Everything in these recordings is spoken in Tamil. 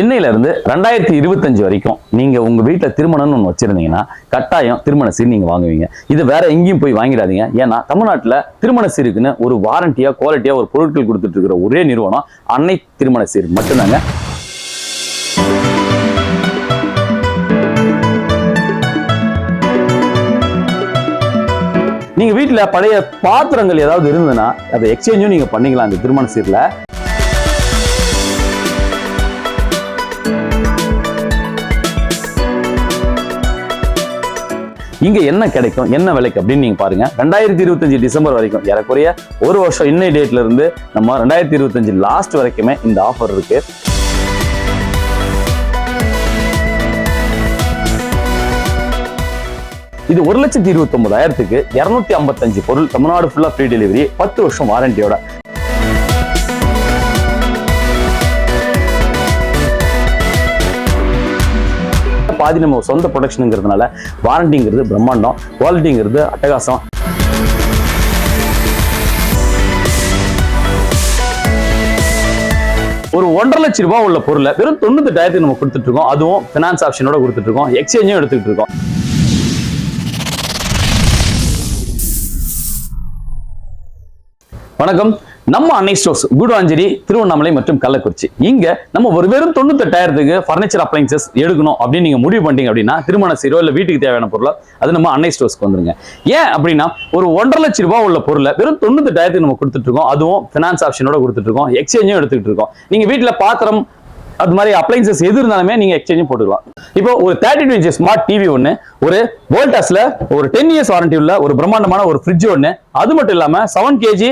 இன்னையில இருந்து ரெண்டாயிரத்தி இருபத்தஞ்சு வரைக்கும் நீங்க உங்க வீட்டுல திருமணம்னு ஒன்று வச்சிருந்தீங்கன்னா கட்டாயம் திருமண சீர் நீங்க வாங்குவீங்க. இது வேற எங்கேயும் போய் வாங்கிடாதீங்க. ஏன்னா தமிழ்நாட்டுல திருமண சீருக்குன்னு ஒரு வாரண்டியாக குவாலிட்டியா ஒரு பொருட்கள் கொடுத்துட்டு இருக்கிற ஒரே நிறுவனம் அன்னை திருமண சீர் மட்டும்தாங்க. நீங்க வீட்டுல பழைய பாத்திரங்கள் ஏதாவது இருந்ததுன்னா அதை எக்ஸ்சேஞ்சும் நீங்க பண்ணிக்கலாம் இந்த திருமண சீர்ல. இங்கே என்ன கிடைக்கும் என்ன விலைக்கு அப்படின்னு நீங்கள் பாருங்க. ரெண்டாயிரத்தி இருபத்தஞ்சு டிசம்பர் வரைக்கும் ஏறக்குறைய ஒரு வருஷம் இன்னை டேட்ல இருந்து நம்ம ரெண்டாயிரத்தி இருபத்தஞ்சு லாஸ்ட் வரைக்குமே இந்த ஆஃபர் இருக்கு. இது ஒரு லட்சத்தி இருபத்தி ஒன்பதாயிரத்துக்கு இரநூத்தி ஐம்பத்தஞ்சு பொருள் தமிழ்நாடு ஃபுல்லாக ஃப்ரீ டெலிவரி பத்து வருஷம் வாரண்டியோட பாதி நம்ம சொந்த ப்ரொடக்ஷனுங்கிறதுனால வாரண்டிங்கிறது பிரம்மாண்டம் குவாலிட்டிங்கிறது அட்டகாசம். ஒரு ஒன்றரை லட்சம் ரூபாய் உள்ள பொருளை வெறும் தொண்ணூத்தெட்டாயிரத்துக்கு நம்ம கொடுத்துட்டு இருக்கோம் அதுவும் ஃபினான்ஸ் ஆப்ஷனோட கொடுத்துட்டு இருக்கோம் எக்ஸ்சேஞ்சும் எடுத்துக்கிட்டு இருக்கோம் வணக்கம். நம்ம அன்னை ஸ்டோர்ஸ் கூடுவாஞ்சேரி திருவண்ணாமலை மற்றும் கள்ளக்குறிச்சி. இங்க நம்ம ஒரு வெறும் தொண்ணூத்தெட்டாயிரத்துக்கு ஃபர்னிச்சர் அப்ளைன்சஸ் எடுக்கணும் அப்படின்னு நீங்க முடிவு பண்ணிட்டீங்க அப்படின்னா திருமண சீரோ இல்ல வீட்டுக்கு தேவையான பொருளோ அது நம்ம அன்னை ஸ்டோர்ஸ்க்கு வந்துருங்க. ஏன் அப்படின்னா ஒரு ஒன்றரை லட்சம் ரூபாய் உள்ள பொருளை வெறும் தொண்ணூத்தெட்டாயிரத்துக்கு நம்ம கொடுத்துட்டு இருக்கோம் அதுவும் ஃபினான்ஸ் ஆப்ஷனோட கொடுத்துட்டு இருக்கோம் எக்ஸ்சேஞ்சும் எடுத்துக்கிட்டு இருக்கோம். நீங்க வீட்டுல பாத்திரம் அது மாதிரி அப்ளைன்சஸ் எது இருந்தாலுமே நீங்க எக்ஸ்சேஞ்சும் போட்டுக்கலாம். இப்போ ஒரு thirty two inch smart TV ஒன்று ஒரு வோல்டாஸ்ல ஒரு டென் இயர்ஸ் வாரண்டி உள்ள ஒரு பிரம்மாண்டமான ஒரு ஃப்ரிட்ஜ் ஒன்று அது மட்டும் இல்லாம செவன் கேஜி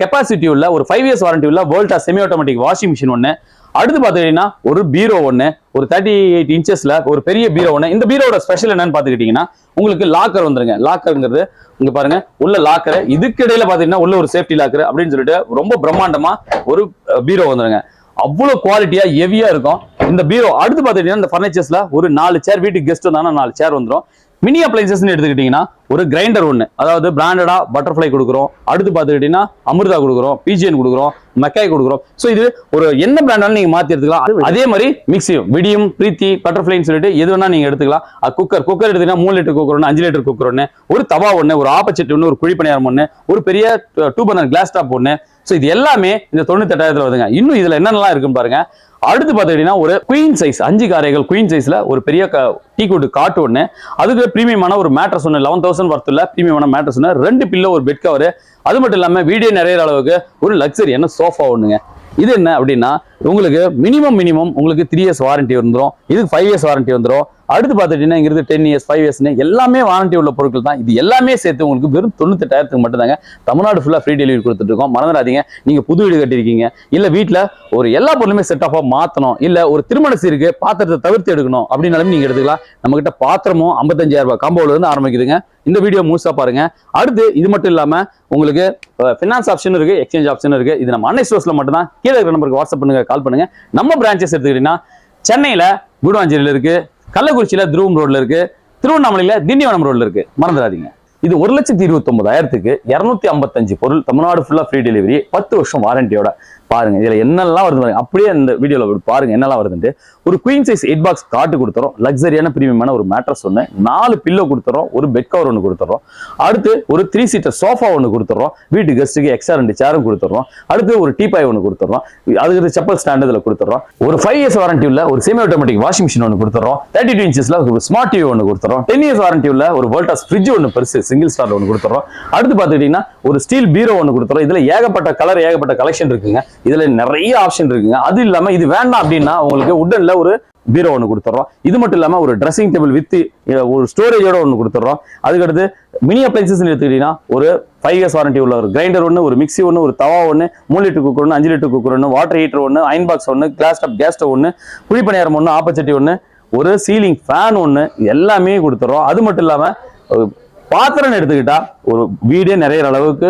கெப்பாசிட்டி உள்ள ஒரு ஃபைவ் இயர்ஸ் வாரண்டி உள்ள Voltas semi automatic washing machine ஒன்று அடுத்து பார்த்துக்கிட்டீங்கன்னா ஒரு பீரோ ஒன்று ஒரு தேர்ட்டி எயிட் இன்ச்சஸ்ல ஒரு பெரிய பீரோ ஒன்று இந்த பீரோட ஸ்பெஷல் என்னன்னு பார்த்துக்கிட்டிங்கன்னா உங்களுக்கு லாக்கர் வந்துருங்க. லாக்கருங்கிறது இங்க பாருங்க உள்ள லாக்கர் இதுக்கு இடையில பாத்தீங்கன்னா உள்ள ஒரு சேஃப்டி லாக்கர் அப்படின்னு சொல்லிட்டு ரொம்ப பிரம்மாண்டமா ஒரு பீரோ வந்துருங்க. அவ்வளவு குவாலிட்டியா ஹெவியா இருக்கும். இந்த பீரோ அடுத்து பாத்தீங்கன்னா இந்த ஃபர்னிச்சர்ஸ்ல ஒரு நாலு சேர் வீட்டுக்கு கெஸ்ட் வந்தாங்கன்னா நாலு சேர் வந்துரும். மினி அப்ளைன்சஸ்னு எடுத்துக்கிட்டீங்கன்னா ஒரு கிரைண்டர் ஒன்று அதாவது பிராண்டடா பட்டர்ஃப்ளை கொடுக்குறோம். அடுத்து பார்த்துக்கிட்டீங்கன்னா அமிர்தா கொடுக்குறோம் பிஜிஎன் கொடுக்குறோம் மெக்காய் கொடுக்குறோம். ஸோ இது ஒரு என்ன பிராண்டாலும் நீங்க மாத்தி எடுத்துக்கலாம். அது- மாதிரி மிக்சியும் விடியும் பிரீத்தி பட்டர்ஃப்ளைன்னு சொல்லிட்டு எது வேணா நீங்க எடுத்துக்கலாம். குக்கர் குக்கர் எடுத்தீங்கன்னா மூணு லிட்டர் குக்கர் ஒன்று அஞ்சு லிட்டர் குக்கர் ஒன்று ஒரு தவா ஒன்று ஒரு ஆப்பச்சட்டி ஒன்று ஒரு குழிப்பணியாரம் ஒன்று ஒரு பெரிய டூ பர்னர் கிளாஸ் டாப் ஒன்று ஸோ இது எல்லாமே இந்த தொண்ணூத்தெட்டாயிரத்துல வருதுங்க. இன்னும் இதுல என்னென்னலாம் இருக்குன்னு பாருங்க. அடுத்து பார்த்துக்கிட்டீங்கன்னா ஒரு குயின் சைஸ் அஞ்சு காரைகள் குயின் சைஸ்ல ஒரு பெரிய டீ கோட் காட்டு ஒன்று அதுக்கு பிரீமியமான ஒரு மேட்ரஸ் ஒன்று லெவன் தௌசண்ட் ஒர்த்தில் பிரீமியமான மேட்ரஸ் ஒன்று ரெண்டு பில்லோ ஒரு பெட் கவர் அது மட்டும் இல்லாமல் வீடியோ நிறைய அளவுக்கு ஒரு லக்ஸரி என்ன சோஃபா ஒன்றுங்க இது என்ன அப்படின்னா உங்களுக்கு மினிமம் மினிமம் உங்களுக்கு த்ரீ இயர்ஸ் வாரண்டி வந்துடும் இதுக்கு ஃபைவ் இயர்ஸ் வாரண்டி வந்துடும் அடுத்து பார்த்துட்டீங்கன்னா இங்கிருந்து டென் இயர்ஸ் ஃபைவ் இயர்ஸ்னு எல்லாமே வாரண்டி உள்ள பொருட்கள் தான். இது எல்லாமே சேர்த்து உங்களுக்கு வெறும் தொண்ணூத்தெட்டாயிரத்துக்கு மட்டும்தாங்க. தமிழ்நாடு ஃபுல்லாக ஃப்ரீ டெலிவரி கொடுத்துட்ருக்கோம் மறந்துடாதீங்க. நீங்கள் புது வீடு கட்டியிருக்கீங்க. இல்லை வீட்டில் ஒரு எல்லா பொருளுமே செட் ஆஃபாக மாற்றணும் இல்லை ஒரு திருமண சீருக்கு பாத்திரத்தை தவிர்த்து எடுக்கணும் அப்படின்னாலும் நீங்கள் எடுத்துக்கலாம். நம்மக்கிட்ட பாத்திரமும் ஐம்பத்தஞ்சாயிரம் ரூபாய் காம்போலேருந்து ஆரம்பிக்குதுங்க. இந்த வீடியோ முழுசாக பாருங்க. அடுத்து இது மட்டும் இல்லாமல் உங்களுக்கு ஃபினான்ஸ் ஆப்ஷன் இருக்கு எக்ஸ்சேஞ்ச் ஆப்ஷன் இருக்கு. இது நம்ம அன்னை ஸ்டோர்ஸில் மட்டும்தான். கீழே இருக்கிற நம்பருக்கு வாட்ஸ்அப் பண்ணுங்க கால் பண்ணுங்க. நம்ம பிரான்ச்சஸ் எடுத்துக்கிட்டீங்கன்னா சென்னையில் குடுவாஞ்சேரியில் இருக்கு. கள்ளக்குறிச்சியில துருவம் ரோட்ல இருக்கு. திருவண்ணாமலையில திண்டிவனம் ரோடில் இருக்கு. மறந்துடாதீங்க. இது ஒரு லட்சத்தி இருபத்தி ஒன்பதாயிரத்துக்கு ஐம்பத்தஞ்சு பொருள். தமிழ்நாடு ஃபுல்லா ஃப்ரீ டெலிவரி பத்து வருஷம் வாரண்டியோட பாருங்க இதுல என்னெல்லாம் வருது பாருங்க. அப்படியே இந்த வீடியோல பாருங்க என்னெல்லாம் வருதுன்ட்டு. ஒரு குயின் சைஸ் எயிட் பாக்ஸ் காட்டு கொடுத்துறோம். லக்ஸரியான பிரீமியமான ஒரு மேட்ரஸ் ஒன்று நாலு பில்லோ கொடுத்துறோம். ஒரு பெட் கவர் ஒன்று கொடுத்துறோம். அடுத்து ஒரு த்ரீ சீட்டர் சோஃபா ஒன்று கொடுத்துறோம். வீட்டு கெஸ்ட்டுக்கு எக்ஸ்ட்ரா ரெண்டு சேரும் கொடுத்துறோம். அடுத்து ஒரு டீபாய் ஒன்று கொடுத்துறோம். அதுக்கு செப்பல் ஸ்டாண்ட் இதில் கொடுத்துறோம். ஒரு ஃபைவ் இயர்ஸ் வாரண்டி உள்ள ஒரு செமி ஆட்டோமேட்டிக் வாஷிங் மிஷின் ஒன்று கொடுத்துறோம். தேர்ட்டி டூ இன்ச்சஸ்ல ஒரு ஸ்மார்ட் டிவி ஒன்று கொடுத்துறோம். டென் இயர்ஸ் வாரண்டி உள்ள ஒரு வேர்ல்டாஸ் ஃப்ரிட்ஜ் ஒன்று பெருசு சிங்கிள் ஸ்டார் ஒன்று கொடுத்துறோம். அடுத்து பார்த்துக்கிட்டீங்கன்னா ஒரு ஸ்டீல் பீரோ ஒன்று கொடுத்துறோம். இதில் ஏகப்பட்ட கலர் ஏகப்பட்ட கலெக்ஷன் இருக்குங்க. இதில் நிறைய ஆப்ஷன் இருக்குங்க. அது இல்லாமல் இது வேண்டாம் அப்படின்னா உங்களுக்கு உடனில் ஒரு பீரோ ஒன்று கொடுத்துட்றோம் இது மட்டும் இல்லாமல் ஒரு ட்ரெஸ்ஸிங் டேபிள் வித் ஒரு ஸ்டோரேஜோட ஒன்று கொடுத்துட்றோம் அதுக்கடுத்து மினி அப்ளைன்சஸ் எடுத்துக்கிட்டீங்கன்னா ஒரு ஃபைவ் இயர்ஸ் வாரண்டி உள்ள ஒரு கிரைண்டர் ஒன்று ஒரு மிக்சி ஒன்று ஒரு தவா ஒன்று மூணு லிட்டர் குக்கர் ஒன்று அஞ்சு லிட்டர் குக்கர் ஒன்று வாட்டர் ஹீட்டர் ஒன்று அயன் பாக்ஸ் ஒன்று கிளாஸ் ஸ்டப் கேஸ் ஸ்டவ் ஒன்று குழிப்பணியாரம் ஒன்று ஆப்பச்சட்டி ஒன்று ஒரு சீலிங் ஃபேன் ஒன்று எல்லாமே கொடுத்துட்றோம் அது மட்டும் இல்லாமல் பாத்திரம் எடுத்துக்கிட்டா ஒரு வீடே நிறைய அளவுக்கு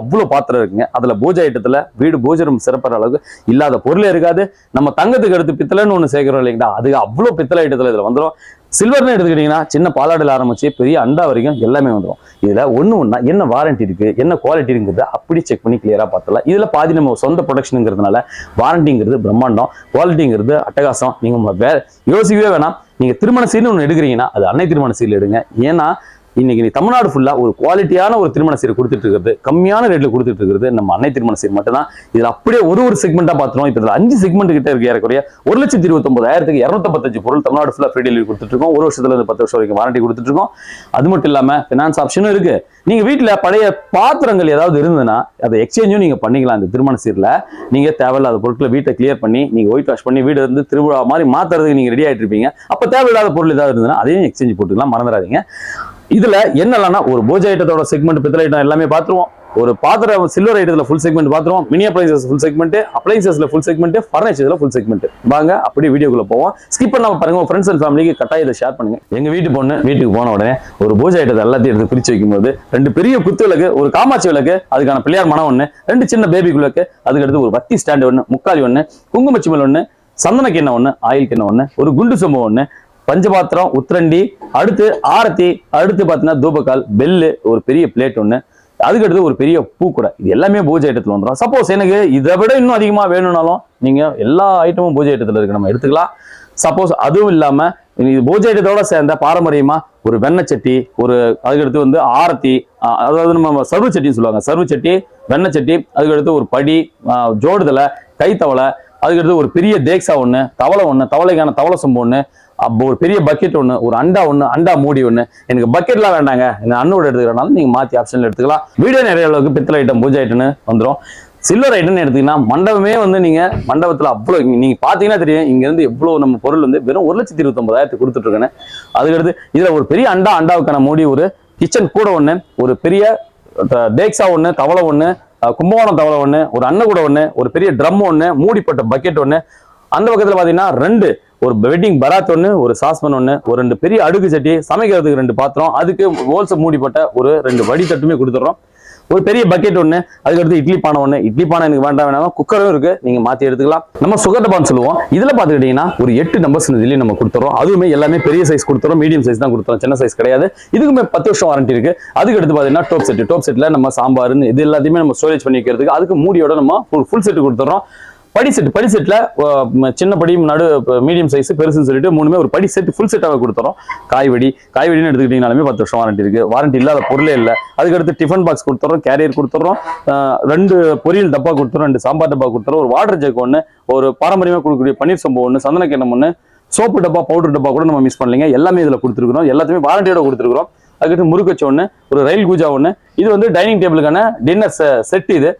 அவ்வளோ பாத்திரம் இருக்குங்க. அதுல பூஜை ஐட்டத்தில் வீடு பூஜை சிறப்புற அளவுக்கு இல்லாத பொருளே இருக்காது. நம்ம தங்கத்துக்கு எடுத்து பித்தளைன்னு ஒன்று சேர்க்கிறோம் இல்லைங்களா அது அவ்வளோ பித்தளை ஐட்டத்தில் இதுல வந்துடும் சில்வர்னு எடுத்துக்கிட்டிங்கன்னா சின்ன பாலாடில் ஆரம்பிச்சு பெரிய அண்டா வரைக்கும் எல்லாமே வந்துடும் இதில் ஒன்று ஒன்றா என்ன வாரண்டி இருக்குது என்ன குவாலிட்டி இருக்குங்கிறத அப்படி செக் பண்ணி கிளியராக பார்த்தலாம் இதில் பாதி நம்ம சொந்த ப்ரொடக்ஷனுங்கிறதுனால வாரண்டிங்கிறது பிரம்மாண்டம் குவாலிட்டிங்கிறது அட்டகாசம். நீங்கள் வே யோசிக்கவே வேணாம். நீங்கள் திருமண சீர்னு ஒன்று எடுக்கிறீங்கன்னா அது அன்னை திருமண சீல் எடுங்க. ஏன்னா இன்னைக்கு நீ தமிழ்நாடு ஃபுல்லா ஒரு குவாலிட்டியான ஒரு திருமண சீர் கொடுத்துட்டு இருக்கிறது கம்மியான ரேட்ல கொடுத்துட்டு இருக்கிறது நம்ம அன்னை திருமண சீர் மட்டும்தான். இதுல அப்படியே ஒரு ஒரு செக்மெண்டா பார்த்துருவோம். இப்போ இதுல அஞ்சு செக்மெண்ட் கிட்ட இருக்கு ஏறக்குறைய ஒரு லட்சத்தி இருபத்தொன்பதாயிரத்துக்கு இரநூத்தம்பத்தஞ்சு பொருள் தமிழ்நாடு ஃபுல்லா ஃப்ரீ டெலிவரி கொடுத்துட்டு இருக்கோம். ஒரு வருஷத்துல இருந்து பத்து வருஷம் வரைக்கும் வாரண்டி கொடுத்துட்டு இருக்கோம். அது மட்டும் இல்லாம ஃபினான்ஸ் ஆப்ஷனும் இருக்கு. நீங்க வீட்டுல பழைய பாத்திரங்கள் ஏதாவது இருந்ததுன்னா அதை எக்ஸ்சேஞ்சும் நீங்க பண்ணிக்கலாம் இந்த திருமண சீர்ல. நீங்க தேவையில்லாத பொருட்களை வீட்டை கிளியர் பண்ணி நீங்க ஒயிட் வாஷ் பண்ணி வீடு வந்து திருவிழா மாதிரி மாத்துறதுக்கு நீங்க ரெடி ஆயிட்டு இருப்பீங்க. அப்ப தேவையில்லாத பொருள் ஏதாவது இருந்ததுன்னா அதையும் எக்ஸ்சேஞ்ச் போட்டுக்கலாம். மறந்துடாதீங்க. இதுல என்னலாம் ஒரு பூஜை ஐட்டத்தோட செக்மெண்ட் பித்தளை ஐட்டம் எல்லாமே பார்த்துருவோம் ஒரு பாத்திரம் சில்வர் ஐட்டத்துல ஃபுல் செக்மெண்ட் பார்த்துருவோம் மினி அப்ளைசஸ் ஃபுல் செக்மெண்ட் அப்ளைசஸ்ல ஃபுல் செக்மெண்ட் ஃபர்னிச்சர்ல ஃபுல் செக்மெண்ட் வாங்க அப்படியே வீடியோக்குள்ள போவோம். ஸ்கிப் பண்ணாம பாருங்க உங்க ஃப்ரெண்ட்ஸ் அண்ட் ஃபேமிலிக்கு கட்டாயம் இதை ஷேர் பண்ணுங்க. எங்க வீட்டு பொண்ணு வீட்டுக்கு போன உடனே ஒரு பூஜை ஐட்டத்தை எல்லாத்தையும் எடுத்து பிரிச்சு வைக்கும்போது ரெண்டு பெரிய குத்து விளக்கு ஒரு காமாட்சி விளக்கு அதுக்கான பிள்ளையார் மனம் ஒன்று ரெண்டு சின்ன பேபி விளக்கு அதுக்கு அடுத்து ஒரு வத்தி ஸ்டாண்டு ஒன்று முக்காலி ஒன்று குங்குமச்சிமல் ஒன்று சந்தன கிண்ணம் ஒன்று ஆயில் கிண்ணம் ஒன்று ஒரு குண்டு சொம்பு ஒன்று பஞ்சபாத்திரம் உத்திரண்டி அடுத்து ஆரத்தி அடுத்து பார்த்தீங்கன்னா தூபக்கால் பெல்லு ஒரு பெரிய பிளேட் ஒன்று அதுக்கடுத்து ஒரு பெரிய பூ கூட இது எல்லாமே பூஜை ஐட்டத்தில் வந்துடும் சப்போஸ் எனக்கு இதை விட இன்னும் அதிகமாக வேணும்னாலும் நீங்கள் எல்லா ஐட்டமும் பூஜை ஐட்டத்தில் இருக்கு. நம்ம எடுத்துக்கலாம். சப்போஸ் அதுவும் இல்லாமல் இது பூஜை ஐட்டத்தோட சேர்ந்த பாரம்பரியமாக ஒரு வெண்ணெய் சட்டி ஒரு அதுக்கடுத்து வந்து ஆரத்தி அதாவது நம்ம சர்வச்சட்டின்னு சொல்லுவாங்க. சர்வச்சட்டி சட்டி வெண்ணெய் சட்டி அதுக்கடுத்து ஒரு படி ஜோடுதலை கைத்தவளை அதுக்கடுத்து ஒரு பெரிய தேக்ஸா ஒன்று தவளை ஒன்று தவளைக்கான தவளை சொம்பு ஒன்று அப்போ ஒரு பெரிய பக்கெட் ஒன்று ஒரு அண்டா ஒன்று அண்டா மூடி ஒன்று எனக்கு பக்கெட்லாம் வேண்டாங்க. இந்த அண்ணோட எடுத்துக்கிறனால நீங்கள் மாற்றி ஆப்ஷனில் எடுத்துக்கலாம். வீடியோ நிறைய அளவுக்கு பித்தளை ஐட்டம் பூஜை ஐட்டம்னு வந்துடும் சில்வர் ஐட்டம்னு எடுத்தீங்கன்னா மண்டபமே வந்து நீங்கள் மண்டபத்தில் அவ்வளோ நீங்கள் பார்த்தீங்கன்னா தெரியும் இங்கேருந்து எவ்வளோ நம்ம பொருள் வந்து வெறும் ஒரு லட்சத்தி இருபத்தொம்பதாயிரத்துக்கு கொடுத்துட்ருக்கேன் அதுக்கடுத்து இதில் ஒரு பெரிய அண்டா அண்டாவுக்கான மூடி ஒரு கிச்சன் கூட ஒன்று ஒரு பெரிய டேக்ஸா ஒன்று தவளை ஒன்று கும்பகோணம் தவளை ஒன்று ஒரு அன்னக்கூட ஒன்று ஒரு பெரிய ட்ரம் ஒன்று மூடிப்பட்ட பக்கெட் ஒன்று அந்த பக்கத்தில் பார்த்தீங்கன்னா ரெண்டு ஒரு வெட்டிங் பராத் ஒன்று ஒரு சாஸ்பன் ஒன்று ஒரு ரெண்டு பெரிய அடுக்கு சட்டி சமைக்கிறதுக்கு ரெண்டு பாத்திரம் அதுக்கு ஹோல்ஸ் மூடிப்பட்ட ஒரு ரெண்டு வடித்தட்டுமே கொடுத்துட்றோம். ஒரு பெரிய பக்கெட் ஒன்று அதுக்கடுத்து இட்லி பானை ஒன்று இட்லி பானை எனக்கு வேண்டாம் வேணாம் குக்கரும் இருக்கு நீங்க மாத்தி எடுத்துக்கலாம். நம்ம சுகர் டப்பான்னு சொல்லுவோம். இதுல பாத்துக்கிட்டீங்கன்னா ஒரு எட்டு நம்பர்ஸ் இதுலயும் நம்ம கொடுத்துறோம். அதுவுமே எல்லாமே பெரிய சைஸ் கொடுத்துறோம் மீடியம் சைஸ் தான் கொடுத்துறோம். சின்ன சைஸ் கிடையாது. இதுக்குமே பத்து வருஷம் வாரண்டி இருக்கு. அதுக்கு அடுத்து பாத்தீங்கன்னா டோப் செட் டோப் செட்ல நம்ம சாம்பார்னு இது எல்லாத்தையுமே நம்ம ஸ்டோரேஜ் பண்ணி வைக்கிறதுக்கு அதுக்கு மூடியோட நம்ம ஃபுல் செட் கொடுத்துறோம் படி செட் படி செட்ல சின்ன படியும் நடு மீடியம் சைஸ் பெருசுன்னு சொல்லிட்டு மூணுமே ஒரு படி செட் ஃபுல் செட்டாக கொடுத்துறோம். காய்வடி காய்வடின்னு எடுத்துக்கிட்டீங்கனாலுமே பத்து வருஷம் வாரண்டி இருக்கு. வாரண்டி இல்லாத பொருளே இல்லை. அதுக்கடுத்து டிஃபன் பாக்ஸ் கொடுத்துறோம் கேரியர் கொடுத்துறோம் ரெண்டு பொரியல் டப்பா கொடுத்துறோம் ரெண்டு சாம்பார் டப்பா கொடுத்துறோம் ஒரு வாட்டர் ஜக் ஒன்று ஒரு பாரம்பரியமாக கொடுக்கக்கூடிய பன்னீர் சம்பவம் ஒன்று சந்தன கிண்ணம் ஒன்று சோப்பு டப்பா பவுடர் டப்பா கூட நம்ம மிஸ் பண்ணலைங்க. எல்லாமே இதில் கொடுத்துருக்குறோம். எல்லாத்தையுமே வாரண்டியோட கொடுத்துருக்குறோம். அதுக்கடுத்து முறுக்கச்சு ஒன்று ஒரு ரயில் கூஜா ஒன்று இது வந்து டைனிங் டேபிளுக்கான டின்னர் செட் இது.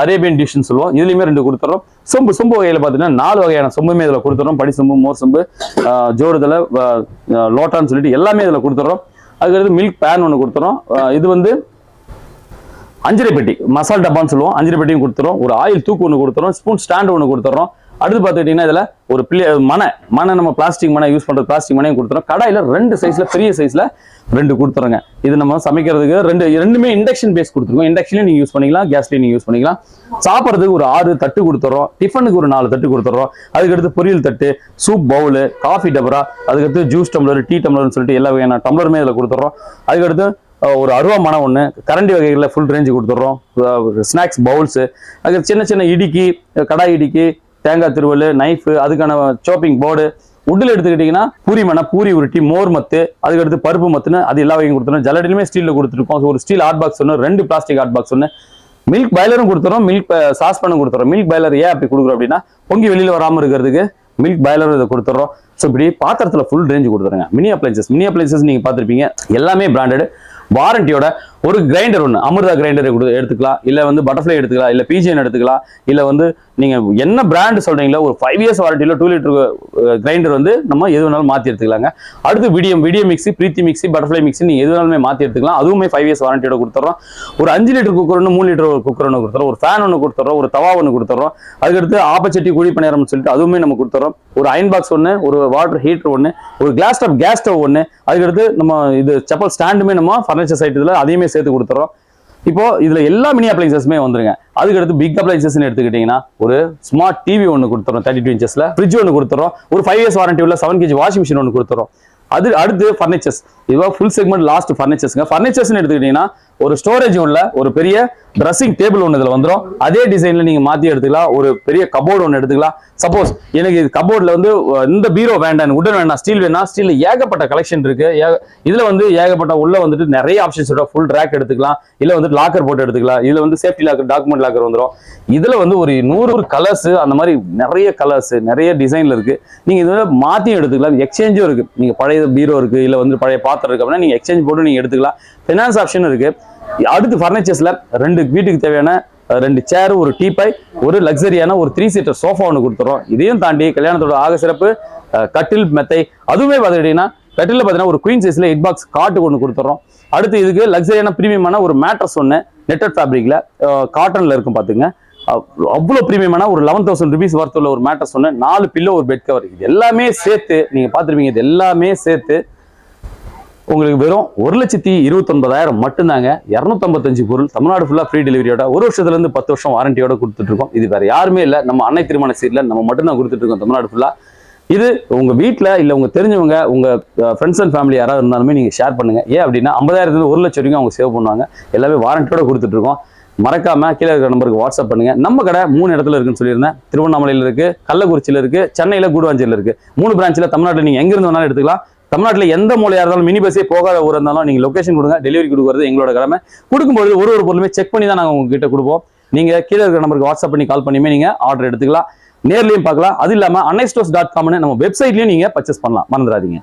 அரேபியன் டிஷ்னு சொல்லுவோம். இதுலையுமே ரெண்டு கொடுத்துறோம். சொம்பு சொம்பு வகையில் பார்த்தீங்கன்னா நாலு வகையான சொம்புமே இதில் கொடுத்துறோம். படி சொம்பு மோர் சொம்பு ஜோடுதலை லோட்டான்னு சொல்லிட்டு எல்லாமே இதில் கொடுத்துறோம். அதுக்கடுத்து மில்க் பேன் ஒன்று கொடுத்துறோம். இது வந்து அஞ்சரை பெட்டி மசால் டப்பான்னு சொல்லுவோம். அஞ்சரை பெட்டியும் கொடுத்துறோம். ஒரு ஆயில் தூக்கு ஒன்று கொடுத்துறோம். ஸ்பூன் ஸ்டாண்ட் ஒன்று கொடுத்துறோம். அடுத்து பார்த்துக்கிட்டிங்கன்னா இதில் ஒரு பிள்ளை மனை மனை நம்ம பிளாஸ்டிக் மனை யூஸ் பண்ணுற பிளாஸ்டிக் மனையும் கொடுத்துறோம். கடாயில் ரெண்டு சைஸில் பெரிய சைஸில் ரெண்டு கொடுத்துறோங்க. இது நம்ம சமைக்கிறதுக்கு ரெண்டு ரெண்டுமே இண்டக்ஷன் பேஸ் கொடுத்துருக்கோம். இண்டக்ஷன்லேயும் நீங்கள் யூஸ் பண்ணிக்கலாம் கேஸ்லேயும் நீங்கள் யூஸ் பண்ணிக்கலாம். சாப்பிட்றதுக்கு ஒரு ஆறு தட்டு கொடுத்துறோம். டிஃபனுக்கு ஒரு நாலு தட்டு கொடுத்துறோம். அதுக்கடுத்து பொரியல் தட்டு சூப் பவுலு காஃபி டபரா அதுக்கடுத்து ஜூஸ் டம்ளர் டீ டம்ளர்னு சொல்லிட்டு எல்லா வகையான டம்ளருமே இதில் கொடுத்துறோம். அதுக்கடுத்து ஒரு அருவா மனம் ஒன்று கரண்டி வகைகளில் ஃபுல் ரேஞ்சு கொடுத்துட்றோம் ஸ்நாக்ஸ் பவுல்ஸு அதுக்கு சின்ன சின்ன இடிக்கி கடாய் இடிக்கி தேங்காய் திருவல் நைஃபு அதுக்கான சாப்பிங் போர்டு உட்டில் எடுத்துக்கிட்டிங்கன்னா பூரி மனை பூரி உருட்டி மோர் மத்து அதுக்கடுத்து பருப்பு மத்துன்னு அது எல்லா வகையும் கொடுத்துருவோம் ஜல்லடிலுமே ஸ்டீலில் கொடுத்துருக்கோம். ஒரு ஸ்டீல் ஹாட் பாக்ஸ் ஒன்று ரெண்டு பிளாஸ்டிக் ஹாட் பாக்ஸ் ஒன்று மில்க் பாய்லரும் கொடுத்துறோம். மில்க் சாஸ் பண்ணும் கொடுத்துறோம். மில்க் பாய்லர் ஏன் அப்படி கொடுக்குறோம் அப்படின்னா பொங்கி வெளியில் வராமல் இருக்கிறதுக்கு மில்க் பாய்லரும் இதை கொடுத்துறோம். ஸோ இப்படி பாத்திரத்தில் ஃபுல் ரேஞ்சு கொடுத்துருங்க மினி அப்ளைன்சஸ் மினி அப்ளைன்சஸ் நீங்கள் பார்த்துருப்பீங்க. எல்லாமே பிராண்டட் வாரண்டியோட ஒரு கிரைண்டர் ஒன்று அமிர்தா கிரைண்டரை கொடு எடுத்துக்கலாம். இல்லை வந்து பட்டர்ஃப்ளை எடுத்துக்கலாம் இல்லை பிஜிஎன் எடுத்துக்கலாம் இல்லை வந்து நீங்கள் என்ன பிராண்டு சொல்கிறீங்களோ ஒரு ஃபைவ் இயர்ஸ் வாரண்டியில் டூ லிட்டர் கிரைண்டர் வந்து நம்ம எது வேணாலும் மாற்றி எடுத்துக்கலாங்க. அடுத்து Vidiem Vidiem mixie Preethi mixie Butterfly mixie நீங்கள் எது வேணாலுமே மாற்றி எடுத்துக்கலாம். அதுவுமே ஃபைவ் இயர்ஸ் வாரண்டியோட கொடுத்துறோம். ஒரு அஞ்சு லிட்டர் குக்கர் ஒன்று மூணு லிட்டர் குக்கர் ஒன்று கொடுத்துறோம். ஒரு ஃபேன் ஒன்று கொடுத்துறோம் ஒரு தவா ஒன்று கொடுத்துறோம். அதுக்கடுத்து ஆப்பச்சட்டி குழி பணியாரம்னு சொல்லிட்டு அதுவுமே நம்ம கொடுத்துறோம். ஒரு அயன் பாக்ஸ் ஒன்று ஒரு வாட்டர் ஹீட்டர் ஒன்று ஒரு கிளாஸ் ஸ்டவ் கேஸ் ஸ்டவ் ஒன்று அதுக்கடுத்து நம்ம இது செப்பல் ஸ்டாண்டுமே நம்ம ஃபர்னிச்சர் சைட்டில் அதையுமே சேர்த்து கொடுத்துறோம். இப்போ இதுல எல்லா மினி அப்ளைன்சஸுமே வந்துருங்க. அதுக்கடுத்து பிக் அப்ளைன்சஸ் எடுத்துக்கிட்டீங்கன்னா ஒரு ஸ்மார்ட் டிவி ஒன்று கொடுத்துறோம் தேர்ட்டி டூ இன்ச்சஸ்ல ஃப்ரிட்ஜ் ஒன்று கொடுத்துறோம் ஒரு ஃபைவ் இயர்ஸ் வாரண்டி உள்ள செவன் கேஜி வாஷிங் மிஷின் ஒன்று கொடுத்துறோம். அது அடுத்து ஃபர்னிச்சர்ஸ் இதுவா ஃபுல் செக்மெண்ட் லாஸ்ட் ஃபர்னிச்சர்ஸ்ங்க ஃபர்னிச்சர்ஸ்னு எடுத்துக்கிட்டீங்கன்னா ஒரு ஸ்டோரேஜ் உள்ள ஒரு பெரிய ட்ரெஸ்ஸிங் டேபிள் ஒன்று இதில் வந்துடும் அதே டிசைனில் நீங்கள் மாற்றி எடுத்துக்கலாம். ஒரு பெரிய கபோர்டு ஒன்று எடுத்துக்கலாம். சப்போஸ் எனக்கு இது கபோர்டில் வந்து இந்த பீரோ வேண்டாம் உடன் வேண்டாம் ஸ்டீல் வேணாம் ஸ்டீலில் ஏகப்பட்ட கலெக்ஷன் இருக்கு. ஏக- இதில் வந்து ஏகப்பட்ட உள்ள வந்துட்டு நிறைய ஆப்ஷன்ஸ் ஃபுல் ரேக் எடுத்துக்கலாம். இல்லை வந்துட்டு லாக்கர் போட்டு எடுத்துக்கலாம். இதில் வந்து சேஃப்டி லாக்கர் டாக்குமெண்ட் லாக்கர் வந்துடும் இதில் வந்து ஒரு நூறு கலர்ஸ் அந்த மாதிரி நிறைய கலர்ஸ் நிறைய டிசைனில் இருக்கு. நீங்க இதில் மாற்றியும் எடுத்துக்கலாம். எக்ஸ்சேஞ்சும் இருக்கு. நீங்கள் பழைய பீரோ இருக்குது இல்லை வந்து பழைய பாத்திரம் இருக்கு அப்படின்னா நீங்க எக்ஸ்சேஞ்ச் போட்டு நீங்க எடுத்துக்கலாம். ஃபினான்ஸ் ஆப்ஷன் இருக்கு. அடுத்து ஃபர்னிச்சர்ஸ்ல ரெண்டு வீட்டுக்கு தேவையான ரெண்டு சேர் ஒரு டீப்பை ஒரு லக்ஸரியான ஒரு த்ரீ சீட்டர் சோஃபா ஒன்று கொடுத்துறோம். இதையும் தாண்டி கல்யாணத்தோட ஆக சிறப்பு கட்டில் மெத்தை. அதுவுமே பார்த்துக்கிட்டீங்கன்னா கட்டிலில் பார்த்தீங்கன்னா ஒரு குயின் சைஸ்ல ஹெட் பாக்ஸ் காட்டு ஒன்று கொடுத்துறோம். அடுத்து இதுக்கு லக்ஸரியான பிரீமியமான ஒரு மேட்ரஸ் ஒன்று நெட்டட் ஃபேப்ரிக்ல காட்டன்ல இருக்கும் பாத்துங்க. அவ்வளோ பிரீமியமான ஒரு லெவன் தௌசண்ட் ருபீஸ் ஒர்த் உள்ள ஒரு மேட்ரஸ் ஒன்று நாலு பில்லோ ஒரு பெட் கவர் இது எல்லாமே சேர்த்து நீங்க பார்த்துருப்பீங்க இது எல்லாமே சேர்த்து உங்களுக்கு வெறும் ஒரு லட்சத்தி இருபத்தொன்பதாயிரம் மட்டும்தாங்க. இரநூத்தம்பத்தஞ்சு பொருள் தமிழ்நாடு ஃபுல்லாக ஃப்ரீ டெலிவரியோட ஒரு வருஷத்துலேருந்து பத்து வருஷம் வாரண்டியோட கொடுத்துட்ருக்கோம். இது வேறு யாருமே இல்லை. நம்ம அன்னை திருமண சீரில் நம்ம மட்டும்தான் கொடுத்துட்ருக்கோம் தமிழ்நாடு ஃபுல்லாக இது உங்கள் வீட்டில் இல்லை உங்கள் தெரிஞ்சவங்க உங்கள் ஃப்ரெண்ட்ஸ் அண்ட் ஃபேமிலி யாராவது இருந்தாலுமே நீங்கள் ஷேர் பண்ணுங்கள் ஏன் அப்படின்னா ஐம்பதாயிரத்துல ஒரு லட்சம் வரைக்கும் அவங்க சேவ் பண்ணுவாங்க. எல்லாமே வாரண்டியோட கொடுத்துட்ருக்கோம். மறக்காமல் கீழே இருக்கிற நம்பருக்கு வாட்ஸ்அப் பண்ணுங்கள் நம்ம கடை மூணு இடத்துல இருக்குன்னு சொல்லியிருந்தேன். திருவண்ணாமலையில் இருக்குது கள்ளக்குறிச்சியில் இருக்குது சென்னையில் கூடுவாஞ்சேரியில் இருக்குது மூணு பிரான்ச்சில் தமிழ்நாட்டில் நீங்கள் எங்கேருந்து வேணாலும் எடுத்துக்கலாம். தமிழ்நாட்டில் எந்த மூலையாக இருந்தாலும் மினி பஸ்ஸே போகாத ஊர் இருந்தாலும் நீங்கள் லொக்கேஷன் கொடுங்க டெலிவரி கொடுக்குறது எங்களோட கடமை. கொடுக்கும்போது ஒரு ஒரு பொருளுமே செக் பண்ணி தான் நாங்கள் உங்ககிட்ட கொடுப்போம். நீங்கள் கீழே இருக்கிற நம்பருக்கு வாட்ஸ்அப் பண்ணி கால் பண்ணியுமே நீங்கள் ஆர்டர் எடுத்துக்கலாம். நேர்லையும் பார்க்கலாம். அது இல்லாமல் அன்னைஸ்டோஸ் டாட் காம்னு நம்ம வெப்சைட்லயும் நீங்கள் பர்ச்சேஸ் பண்ணலாம். மறந்துடாதீங்க.